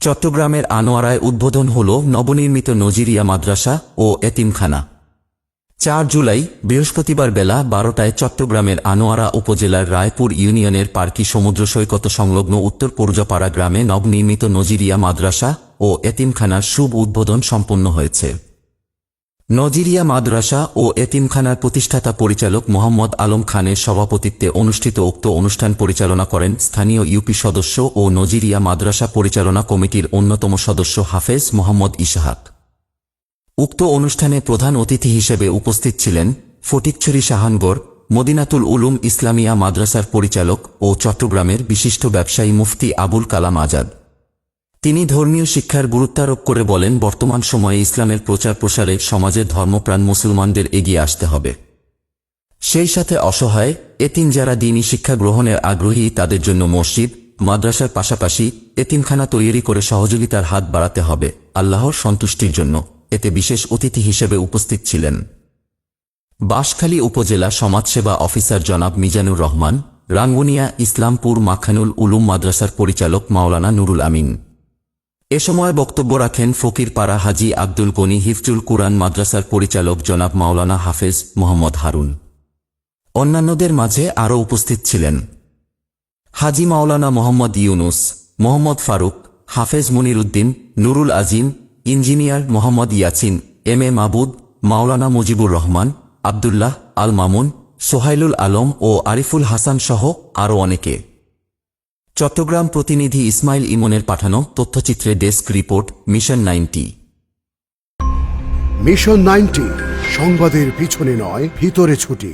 চট্টগ্রামের আনোয়ারায় উদ্বোধন হল নবনির্মিত নজিরিয়া মাদ্রাসা ও এতিমখানা। চার জুলাই, বৃহস্পতিবার বেলা বারোটায় চট্টগ্রামের আনোয়ারা উপজেলার রায়পুর ইউনিয়নের পার্কি সমুদ্র সৈকত সংলগ্ন উত্তর পৌরজাপাড়া গ্রামে নবনির্মিত নজিরিয়া মাদ্রাসা ও এতিমখানার শুভ উদ্বোধন সম্পন্ন হয়েছে। নজিরিয়া মাদ্রাসা ও এতিমখানার প্রতিষ্ঠাতা পরিচালক মোহাম্মদ আলম খানের সভাপতিত্বে অনুষ্ঠিত উক্ত অনুষ্ঠান পরিচালনা করেন স্থানীয় ইউপি সদস্য ও নজিরিয়া মাদ্রাসা পরিচালনা কমিটির অন্যতম সদস্য হাফেজ মোহাম্মদ ইশাহাক। উক্ত অনুষ্ঠানে প্রধান অতিথি হিসেবে উপস্থিত ছিলেন ফটিকছড়ি শাহানগর, মদিনাতুল উলুম ইসলামিয়া মাদ্রাসার পরিচালক ও চট্টগ্রামের বিশিষ্ট ব্যবসায়ী মুফতি আবুল কালাম আজাদ। তিনি ধর্মীয় শিক্ষার গুরুত্বারোপ করে বলেন, বর্তমান সময়ে ইসলামের প্রচার প্রসারে সমাজের ধর্মপ্রাণ মুসলমানদের এগিয়ে আসতে হবে। সেই সাথে অসহায়, এতিম যারা দিনই শিক্ষা গ্রহণের আগ্রহী, তাদের জন্য মসজিদ, মাদ্রাসার পাশাপাশি এতিমখানা তৈরি করে সহযোগিতার হাত বাড়াতে হবে আল্লাহর সন্তুষ্টির জন্য। এতে বিশেষ অতিথি হিসেবে উপস্থিত ছিলেন। বাঁশখালী উপজেলা সমাজসেবা অফিসার জনাব মিজানুর রহমান, রাঙ্গুনিয়া ইসলামপুর মাখানুল উলুম মাদ্রাসার পরিচালক মাওলানা নুরুল আমিন। এ সময় বক্তব্য রাখেন ফকিরপাড়া হাজি আব্দুল গনি হিফজুল কুরআন মাদ্রাসার পরিচালক জনাব মাওলানা হাফেজ মোহাম্মদ হারুন। অন্যান্যদের মাঝে আরও উপস্থিত ছিলেন হাজি মাওলানা Mohammad Yunus, Mohammad Faruk, Hafez Monir Uddin, Nurul Azim, engineer Mohammad Yasin, M A Mabud, Maulana Mujibur Rahman, Abdullah Al Mamun, সোহাইলুল Alam ও আরিফুল হাসান সহ আরও অনেকে। চট্টগ্রাম প্রতিনিধি ইসমাইল ইমনের পাঠানো তথ্যচিত্রে desk report, mission ninety. Mission ninety, সংবাদের পিছনে নয়, ভিতরে ছুটি।